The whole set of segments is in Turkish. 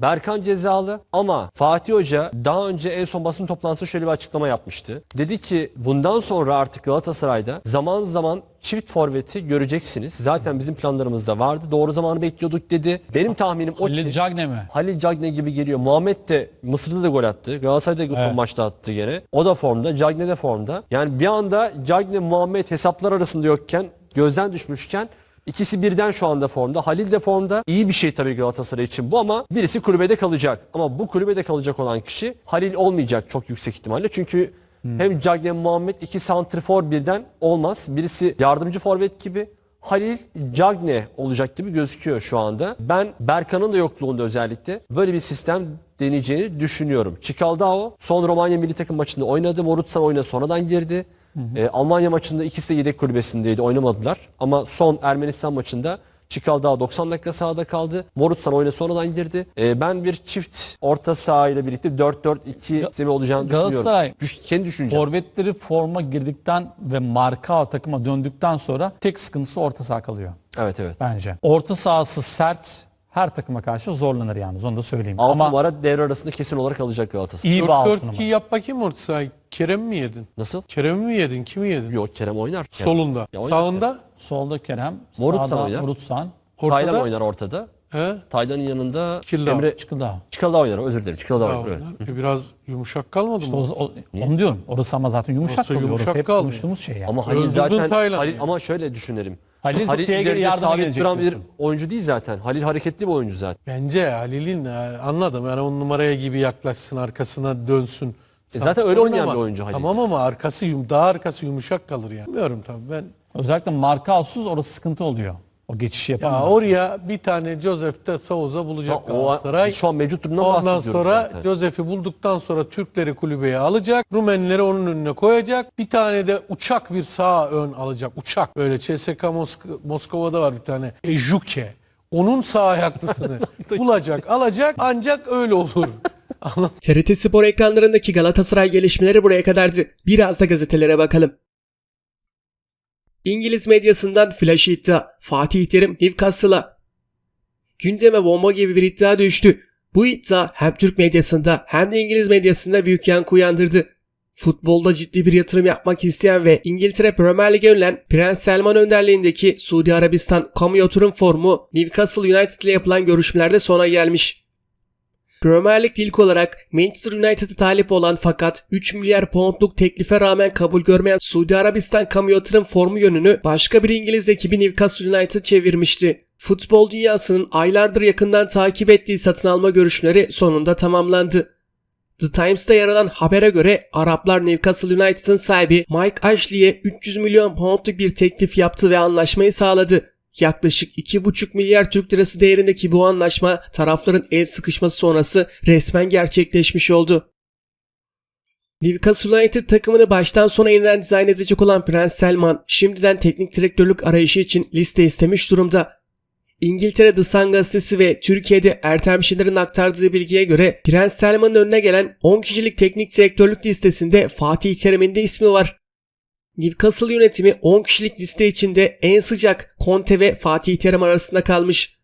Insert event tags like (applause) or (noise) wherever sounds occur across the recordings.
Berkan cezalı ama Fatih Hoca daha önce en son basın toplantısında şöyle bir açıklama yapmıştı. Dedi ki bundan sonra artık Galatasaray'da zaman zaman çift forveti göreceksiniz. Zaten bizim planlarımızda vardı. Doğru zamanı bekliyorduk dedi. Benim tahminim o Halil ki Cagne mi? Halil Cagne gibi geliyor. Muhammed de Mısır'da da gol attı. Galatasaray'da son Evet. maçta attı gene. O da formda. Cagne de formda. Yani bir anda Cagne Muhammed hesaplar arasında yokken gözden düşmüşken İkisi birden şu anda formda. Halil de formda. İyi bir şey tabii Galatasaray için bu ama birisi kulübede kalacak. Ama bu kulübede kalacak olan kişi Halil olmayacak çok yüksek ihtimalle. Çünkü hem Cagne Muhammed iki santrifor birden olmaz. Birisi yardımcı forvet gibi. Halil Cagne olacak gibi gözüküyor şu anda. Ben Berkan'ın da yokluğunda özellikle böyle bir sistem deneyeceğini düşünüyorum. Çikaldao son Romanya milli takım maçında oynadı. Morutsan oyuna sonradan girdi. Ee, Almanya maçında ikisi de yedek kulübesindeydi. Oynamadılar. Ama son Ermenistan maçında Çikaldao 90 dakika sahada kaldı. Morutsan oyuna sonradan girdi. Ee, ben bir çift orta saha ile birlikte 4-4-2 sistemi olacağını Galatasaray düşünüyorum. Düş- kendi düşüncem. Forvetleri forma girdikten ve marka takıma döndükten sonra tek sıkıntısı orta saha kalıyor Evet evet. bence. Orta sahası sert her takıma karşı zorlanır yalnız onu da söyleyeyim. 6 Ama numara devre arasında kesin olarak alacak Galatasaray. iyi bir altı 4-4-2 numara. yap bakayım orta sahayı. Kerem mi yedin? Nasıl? Kerem'i mi yedin? Kimi yedin? Yok Kerem oynar. Kerem. Solunda. Ya oynar Sağında? Solda Kerem, Morutsan sağda oynar. Morutsan, Taylan oynar ortada. He? Taylan'ın yanında Çikildao. Emre Çıkıldao. Çikaldao oynar. Özür dilerim. Daha oynar. Evet. oynar. E Biraz yumuşak kalmadı İşte mı? o, o- onu diyorum. Orası ama zaten yumuşak Orası kalıyor. Orası yumuşak hep konuştuğumuz şey yani. Ama Halil Öldürdün zaten Taylan'ı Halil, yani. ama şöyle düşünelim. Halil Halil şeye ileride yardıma sabit gelecek duran bir diyorsun. oyuncu değil zaten. Halil hareketli bir oyuncu zaten. Bence Halil'in e, anladım. Yani on numaraya gibi yaklaşsın arkasına dönsün. E zaten öyle oynayan ama- bir oyuncu Halil. Tamam ama arkası yum, daha arkası yumuşak kalır yani. Bilmiyorum tabii ben. Özellikle marka alsız orası sıkıntı oluyor. O geçişi Ya yapamıyor. oraya bir tane Joseph de Souza bulacak Ha, Galatasaray. şu an mevcut durumdan Ondan bahsediyoruz sonra zaten. Josef'i bulduktan sonra Türkleri kulübeye alacak. Rumenleri onun önüne koyacak. Bir tane de uçak bir sağ ön alacak. Uçak. Böyle CSK Mosk- Moskova'da var bir tane. Ejuke. Onun sağ ayaklısını (laughs) bulacak, alacak. Ancak öyle olur. (laughs) TRT Spor ekranlarındaki Galatasaray gelişmeleri buraya kadardı. Biraz da gazetelere bakalım. İngiliz medyasından flash iddia. Fatih Terim Newcastle'a. Gündeme bomba gibi bir iddia düştü. Bu iddia hem Türk medyasında hem de İngiliz medyasında büyük yankı uyandırdı. Futbolda ciddi bir yatırım yapmak isteyen ve İngiltere Premier Lig'e yönelen Prens Selman önderliğindeki Suudi Arabistan kamu yatırım formu Newcastle United ile yapılan görüşmelerde sona gelmiş. Premier Lig'de ilk olarak Manchester United'a talip olan fakat 3 milyar poundluk teklife rağmen kabul görmeyen Suudi Arabistan kamu formu yönünü başka bir İngiliz ekibi Newcastle United çevirmişti. Futbol dünyasının aylardır yakından takip ettiği satın alma görüşmeleri sonunda tamamlandı. The Times'ta yer alan habere göre Araplar Newcastle United'ın sahibi Mike Ashley'e 300 milyon poundluk bir teklif yaptı ve anlaşmayı sağladı. Yaklaşık 2,5 milyar Türk lirası değerindeki bu anlaşma tarafların el sıkışması sonrası resmen gerçekleşmiş oldu. Newcastle United takımını baştan sona yeniden dizayn edecek olan Prens Selman şimdiden teknik direktörlük arayışı için liste istemiş durumda. İngiltere The Sun gazetesi ve Türkiye'de Ertem Şener'in aktardığı bilgiye göre Prens Selman'ın önüne gelen 10 kişilik teknik direktörlük listesinde Fatih Terim'in de ismi var. Newcastle yönetimi 10 kişilik liste içinde en sıcak Conte ve Fatih Terim arasında kalmış.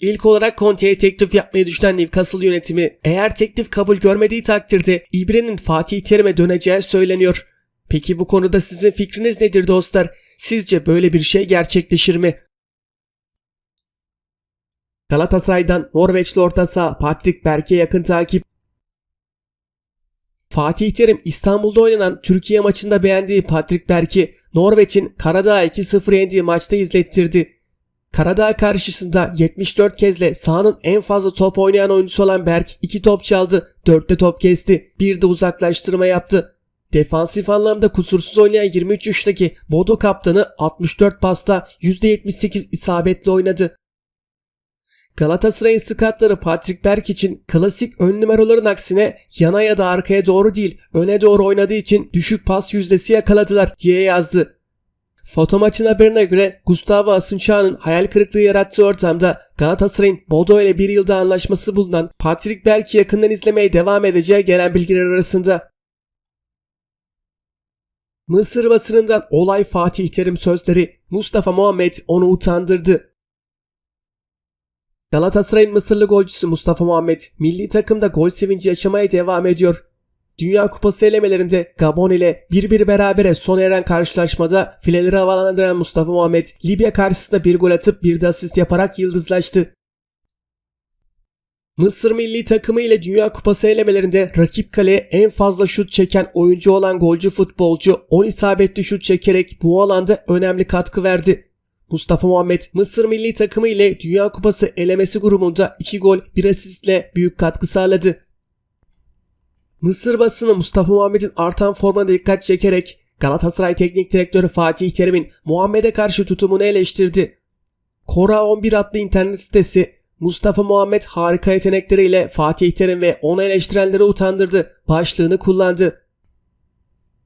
İlk olarak Conte'ye teklif yapmayı düşünen Newcastle yönetimi eğer teklif kabul görmediği takdirde İbre'nin Fatih Terim'e döneceği söyleniyor. Peki bu konuda sizin fikriniz nedir dostlar? Sizce böyle bir şey gerçekleşir mi? Galatasaray'dan Norveçli orta saha Patrick Berk'e yakın takip. Fatih Terim İstanbul'da oynanan Türkiye maçında beğendiği Patrick Berk'i Norveç'in Karadağ 2-0 yendiği maçta izlettirdi. Karadağ karşısında 74 kezle sahanın en fazla top oynayan oyuncusu olan Berk 2 top çaldı, 4'te top kesti, bir de uzaklaştırma yaptı. Defansif anlamda kusursuz oynayan 23 yaşındaki Bodo kaptanı 64 pasta %78 isabetle oynadı. Galatasaray'ın skatları Patrick Berk için klasik ön numaraların aksine yana ya da arkaya doğru değil öne doğru oynadığı için düşük pas yüzdesi yakaladılar diye yazdı. Foto maçın haberine göre Gustavo Asunca'nın hayal kırıklığı yarattığı ortamda Galatasaray'ın Bodo ile bir yılda anlaşması bulunan Patrick Berk'i yakından izlemeye devam edeceği gelen bilgiler arasında. Mısır basınından olay Fatih Terim sözleri Mustafa Muhammed onu utandırdı. Galatasaray'ın Mısırlı golcüsü Mustafa Muhammed milli takımda gol sevinci yaşamaya devam ediyor. Dünya Kupası elemelerinde Gabon ile 1-1 berabere sona eren karşılaşmada fileleri havalandıran Mustafa Muhammed Libya karşısında bir gol atıp bir de asist yaparak yıldızlaştı. Mısır milli takımı ile Dünya Kupası elemelerinde rakip kaleye en fazla şut çeken oyuncu olan golcü futbolcu 10 isabetli şut çekerek bu alanda önemli katkı verdi. Mustafa Muhammed Mısır milli takımı ile Dünya Kupası elemesi grubunda 2 gol 1 asistle büyük katkı sağladı. Mısır basını Mustafa Muhammed'in artan formuna dikkat çekerek Galatasaray Teknik Direktörü Fatih Terim'in Muhammed'e karşı tutumunu eleştirdi. Kora 11 adlı internet sitesi Mustafa Muhammed harika yetenekleriyle Fatih Terim ve onu eleştirenleri utandırdı başlığını kullandı.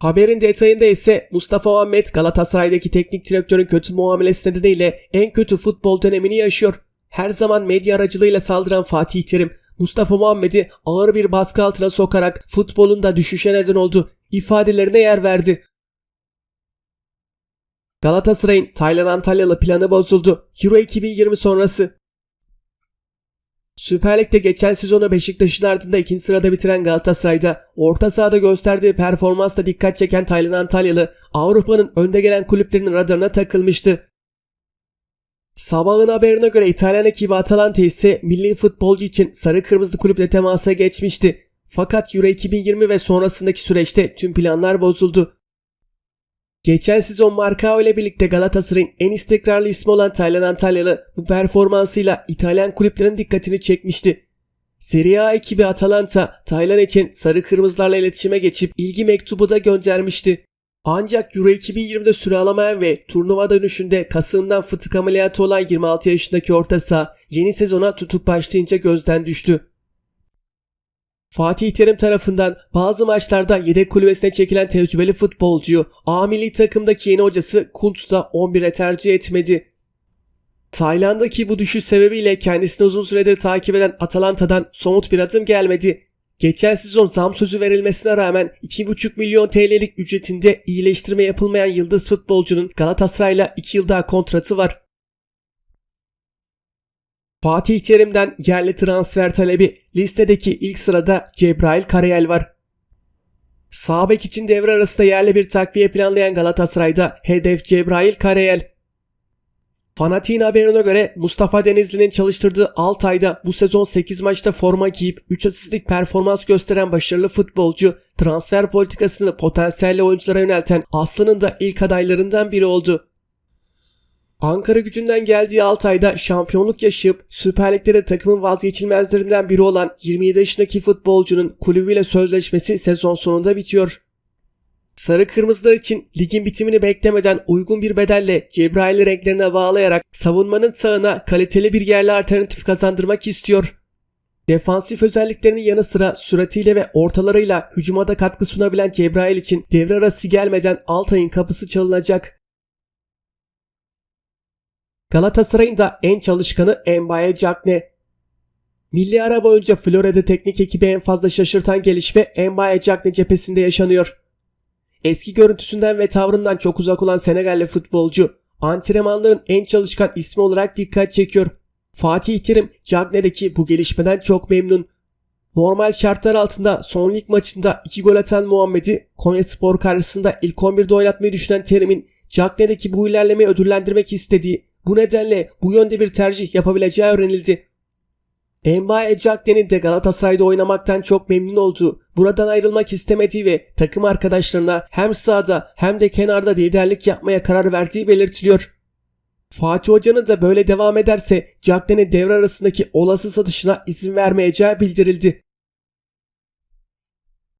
Haberin detayında ise Mustafa Muhammed Galatasaray'daki teknik direktörün kötü muamelesi nedeniyle en kötü futbol dönemini yaşıyor. Her zaman medya aracılığıyla saldıran Fatih Terim, Mustafa Muhammed'i ağır bir baskı altına sokarak futbolun da düşüşe neden oldu ifadelerine yer verdi. Galatasaray'ın Taylan Antalyalı planı bozuldu. Euro 2020 sonrası Süper Lig'de geçen sezonu Beşiktaş'ın ardında ikinci sırada bitiren Galatasaray'da orta sahada gösterdiği performansla dikkat çeken Taylan Antalyalı Avrupa'nın önde gelen kulüplerinin radarına takılmıştı. Sabahın haberine göre İtalyan ekibi Atalanta ise milli futbolcu için sarı kırmızı kulüple temasa geçmişti. Fakat Euro 2020 ve sonrasındaki süreçte tüm planlar bozuldu. Geçen sezon Marcao ile birlikte Galatasaray'ın en istikrarlı ismi olan Taylan Antalyalı bu performansıyla İtalyan kulüplerin dikkatini çekmişti. Serie A ekibi Atalanta, Taylan için sarı kırmızılarla iletişime geçip ilgi mektubu da göndermişti. Ancak Euro 2020'de süre alamayan ve turnuva dönüşünde kasığından fıtık ameliyatı olan 26 yaşındaki orta saha yeni sezona tutup başlayınca gözden düştü. Fatih Terim tarafından bazı maçlarda yedek kulübesine çekilen tecrübeli futbolcuyu A milli takımdaki yeni hocası Kuntz da 11'e tercih etmedi. Tayland'daki bu düşüş sebebiyle kendisini uzun süredir takip eden Atalanta'dan somut bir adım gelmedi. Geçen sezon zam sözü verilmesine rağmen 2,5 milyon TL'lik ücretinde iyileştirme yapılmayan yıldız futbolcunun Galatasaray'la 2 yıl daha kontratı var. Fatih Terim'den yerli transfer talebi listedeki ilk sırada Cebrail Karayel var. Sağ bek için devre arasında yerli bir takviye planlayan Galatasaray'da hedef Cebrail Karayel. Fanatiğin haberine göre Mustafa Denizli'nin çalıştırdığı Altay'da bu sezon 8 maçta forma giyip 3 asistlik performans gösteren başarılı futbolcu transfer politikasını potansiyelli oyunculara yönelten Aslı'nın da ilk adaylarından biri oldu. Ankara gücünden geldiği Altay'da şampiyonluk yaşayıp Süper Lig'de de takımın vazgeçilmezlerinden biri olan 27 yaşındaki futbolcunun kulübüyle sözleşmesi sezon sonunda bitiyor. Sarı Kırmızılar için ligin bitimini beklemeden uygun bir bedelle Cebrail'i renklerine bağlayarak savunmanın sağına kaliteli bir yerli alternatif kazandırmak istiyor. Defansif özelliklerinin yanı sıra süratiyle ve ortalarıyla hücuma da katkı sunabilen Cebrail için devre arası gelmeden Altay'ın kapısı çalınacak. Galatasaray'ın da en çalışkanı Mbaye Cagne. Milli ara boyunca Florida teknik ekibi en fazla şaşırtan gelişme Mbaye Cagne cephesinde yaşanıyor. Eski görüntüsünden ve tavrından çok uzak olan Senegalli futbolcu antrenmanların en çalışkan ismi olarak dikkat çekiyor. Fatih Terim Cagne'deki bu gelişmeden çok memnun. Normal şartlar altında son lig maçında 2 gol atan Muhammed'i Konyaspor karşısında ilk 11'de oynatmayı düşünen Terim'in Cagne'deki bu ilerlemeyi ödüllendirmek istediği bu nedenle bu yönde bir tercih yapabileceği öğrenildi. Mbaye Cagne'nin de Galatasaray'da oynamaktan çok memnun olduğu, buradan ayrılmak istemediği ve takım arkadaşlarına hem sahada hem de kenarda liderlik yapmaya karar verdiği belirtiliyor. Fatih Hoca'nın da böyle devam ederse Cagne'nin devre arasındaki olası satışına izin vermeyeceği bildirildi.